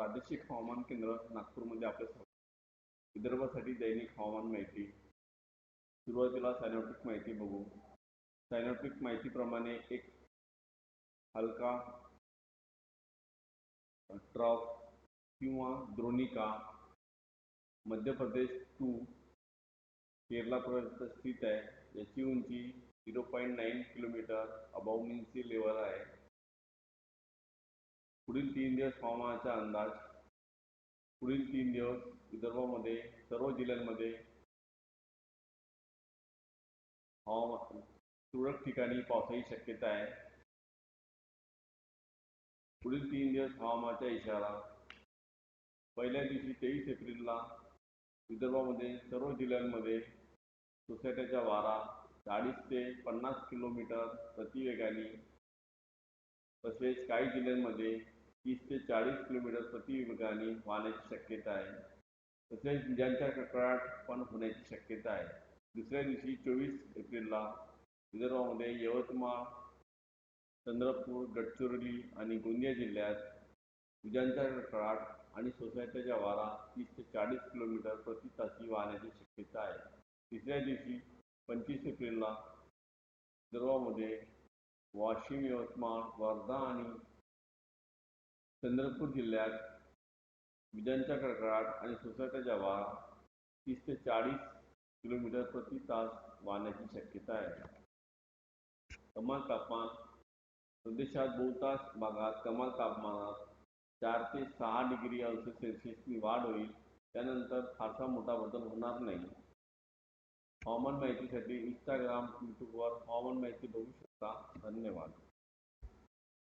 प्रादेशिक हवामान केंद्र नागपूरमध्ये आपल्या विदर्भासाठी दैनिक हवामान माहिती. सुरुवातीला सायनॉटिक माहिती बघू. सायनॉटिक माहितीप्रमाणे एक हलका ट्रॉफ किंवा द्रोणिका मध्य प्रदेश टू केरलापर्यंत स्थित आहे. याची उंची zero point nine kilometre above mean level आहे. पुढील तीन दिवस हवामानाचा अंदाज पुढील तीन दिवस विदर्भामध्ये सर्व जिल्ह्यांमध्ये हवामान तुरळक ठिकाणी पावसाची शक्यता आहे. पुढील तीन दिवस हवामानाचा इशारा पहिल्या दिवशी तेवीस एप्रिलला विदर्भामध्ये सर्व जिल्ह्यांमध्ये सोसायट्याचा वारा चाळीस ते पन्नास किलोमीटर प्रतिवेगाने तसेच काही जिल्ह्यांमध्ये तीस ते चाळीस किलोमीटर प्रतिवेगाने वाहण्याची शक्यता आहे. तसेच विजांच्या कडकडाट पण होण्याची शक्यता आहे. दुसऱ्या दिवशी चोवीस एप्रिलला विदर्भामध्ये यवतमाळ चंद्रपूर गडचिरोली आणि गोंदिया जिल्ह्यात विजांचा कडकडाट आणि सोसायट्याच्या वारा तीस ते चाळीस किलोमीटर प्रति तासी वाहण्याची शक्यता आहे. तिसऱ्या दिवशी पंचवीस एप्रिलला विदर्भामध्ये वाशिम यवतमाळ वर्धा आणि चंद्रपूर जिल्ह्यात विजांच्या कडकडाट आणि सोसाट्याचा वारा तीस ते चाळीस किलोमीटर प्रति तास वाहण्याची शक्यता आहे. कमाल तापमान प्रदेशात बहुतांश भागात कमाल तापमानात चार ते सहा डिग्री अंश सेल्सिअसनी वाढ होईल. त्यानंतर फारसा मोठा बदल होणार नाही. हवामान माहितीसाठी इंस्टाग्राम यूट्यूबवर हवामान माहिती बघू शकता. धन्यवाद.